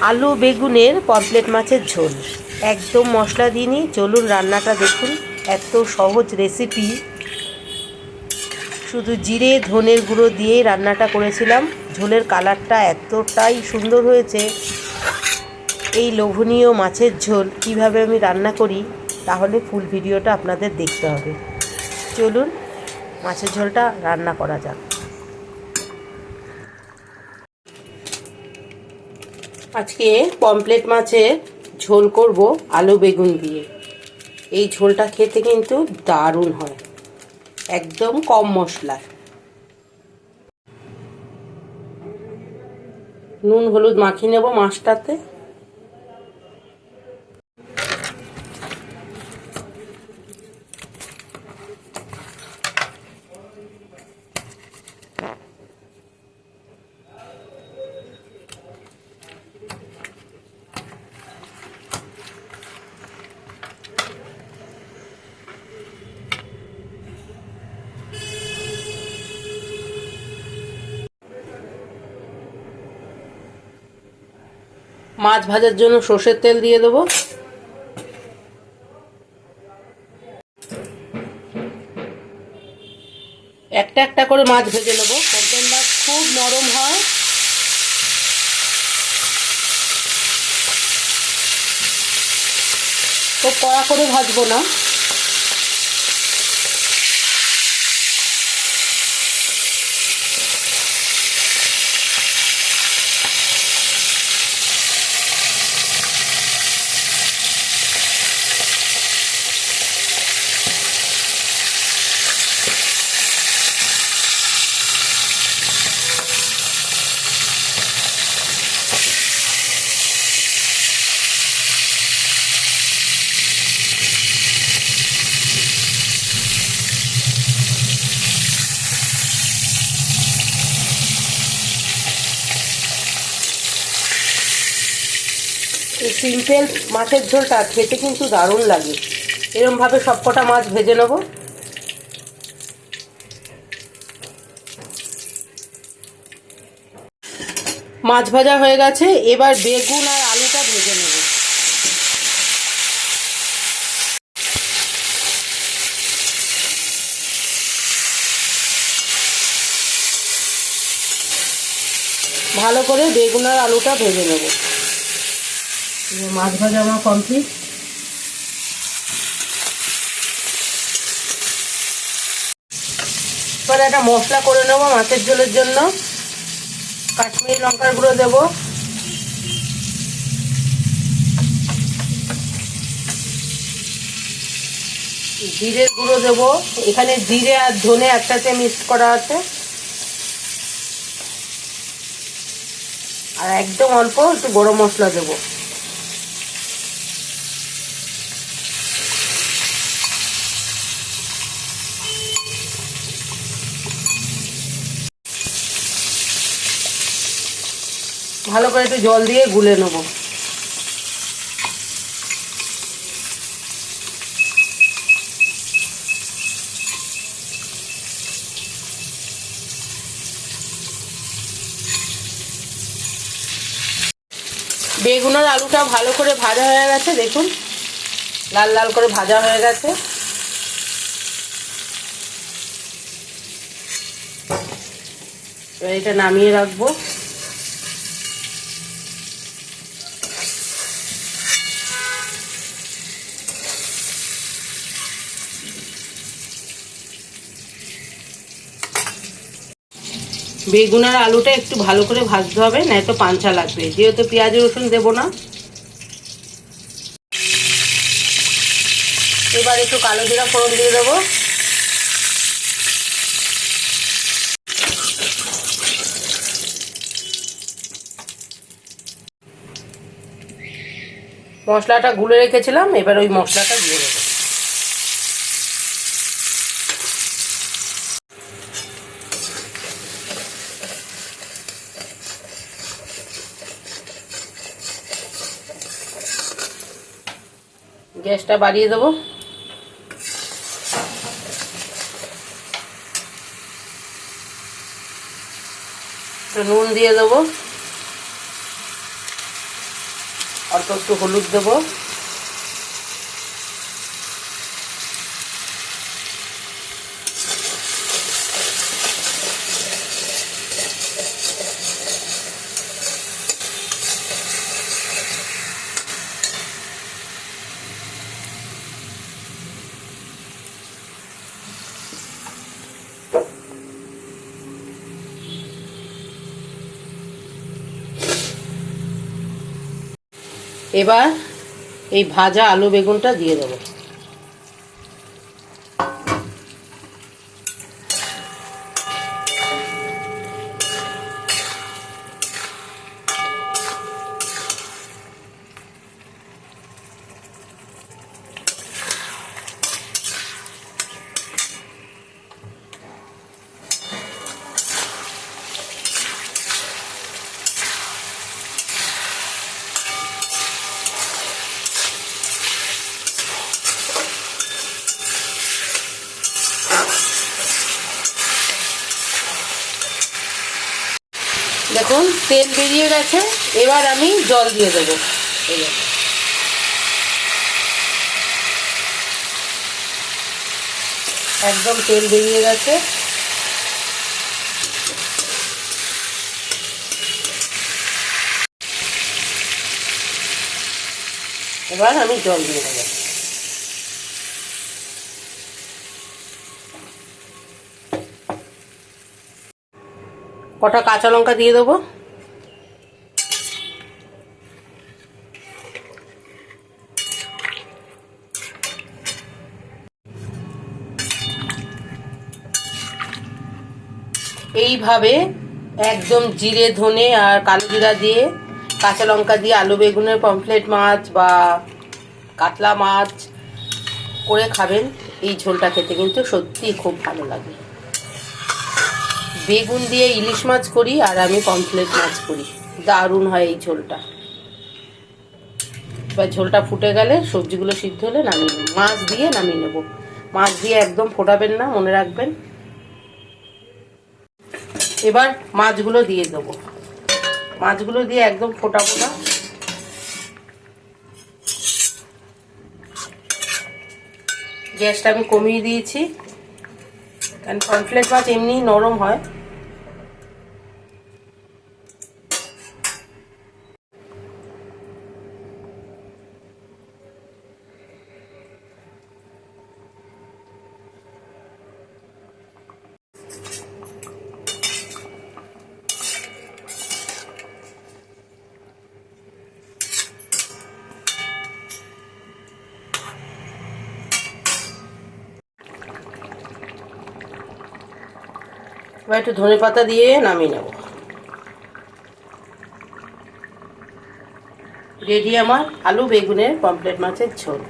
আলু বেগুনের পমপ্লেট মাছের ঝোল। একদম মশলা দিইনি চলুন রান্নাটা দেখুন, এত সহজ রেসিপি শুধু জিরে, ধনের গুঁড়ো দিয়েই রান্নাটা করেছিলাম। ঝোলের কালারটা এতটাই সুন্দর হয়েছে। এই লোভনীয় মাছের ঝোল কীভাবে আমি রান্না করি, তাহলে ফুল ভিডিওটা আপনাদের দেখতে হবে। চলুন মাছের ঝোলটা রান্না করা যাক। আজকে পমপ্লেট মাছের ঝোল করব আলু বেগুন দিয়ে। এই ঝোলটা খেতে কিন্তু দারুণ হয়। একদম কম মশলা নুন, হলুদ মাখিয়ে নেব মাছটাতে। মাছ ভাজার জন্য সর্ষের তেল দিয়ে দেবো। একটা একটা করে মাছ ভেজে নেব। কমপ্লেন মাছ খুব নরম হয়। খুব কড়া করে ভাজবো না। সিম্পল মাছের ঝোলটা খেতে কিন্তু দারুণ লাগে। এরমভাবে সবকটা মাছ ভেজে নেব। মাছ ভাজা হয়ে গেছে, এবার বেগুন আর আলুটা ভেজে নেব। ভালো করে বেগুন আর আলুটা ভেজে নেব। মাছ ভাজা আমার কমপ্লিট এবার একটা মশলা করে নেব মাছের ঝোলের জন্য। কাশ্মীরি লঙ্কার গুঁড়ো দেব। জিরের গুঁড়ো দেব। এখানে জিরে আর ধনে একসাথে মিক্স করা আছে। আর একদম অল্প একটু গরম মশলা দেবো। ভালো করে একটু জল দিয়ে গুলে নেব। বেগুনের আলুটা ভালো করে ভাজা হয়ে গেছে, দেখুন। লাল লাল করে ভাজা হয়ে গেছে। এটা নামিয়ে রাখব। বেগুন আর আলুটা একটু ভালো করে ভাজতে হবে, নয়তো পাঞ্চা লাগবে। যেহেতু পেঁয়াজ রসুন দেবো না। এবার একটু কালো জিরা ফোড়ন দিয়ে দেবো। মশলাটা গুলে রেখেছিলাম, এবার ওই মশলাটা দিয়ে দেবো। গ্যাসটা বাড়িয়ে দেবো। নুন দিয়ে দেবো। অল্প একটু হলুদ দেবো। এবার এই ভাজা আলু বেগুনটা দিয়ে দেবো। দেখুন, তেল বেরিয়ে গেছে, এবার আমি জল দিয়ে দেবো। একদম তেল বেরিয়ে গেছে এবার আমি জল দিয়ে দেবো কটা কাঁচা লঙ্কা দিয়ে দেবো? এইভাবে একদম জিরে, ধনে আর কালো জিরা দিয়ে কাঁচা লঙ্কা দিয়ে আলু বেগুনের পমফ্লেট মাছ বা কাতলা মাছ করে খাবেন। এই ঝোলটা খেতে কিন্তু সত্যিই খুব ভালো লাগে। বেগুন দিয়ে ইলিশ মাছ করি আর আমি পমফ্লেট মাছ করি। দারুণ হয় এই ঝোলটা। এবার ঝোলটা ফুটে গেলে সবজিগুলো সিদ্ধ হলে নামিয়ে নেব। মাছ দিয়ে নামিয়ে নেব। মাছ দিয়ে একদম ফোটাবেন না, মনে রাখবেন। এবার মাছগুলো দিয়ে দেবো। মাছগুলো দিয়ে একদম ফোটাবো না। গ্যাসটা আমি কমিয়ে দিয়েছি। কারণ কনফ্লেট মাছ এমনি নরম হয়। এবার একটু ধনে পাতা দিয়ে নামিয়ে নেব। রেডি আমার আলু বেগুনের পমপ্লেট মাছের ঝোল।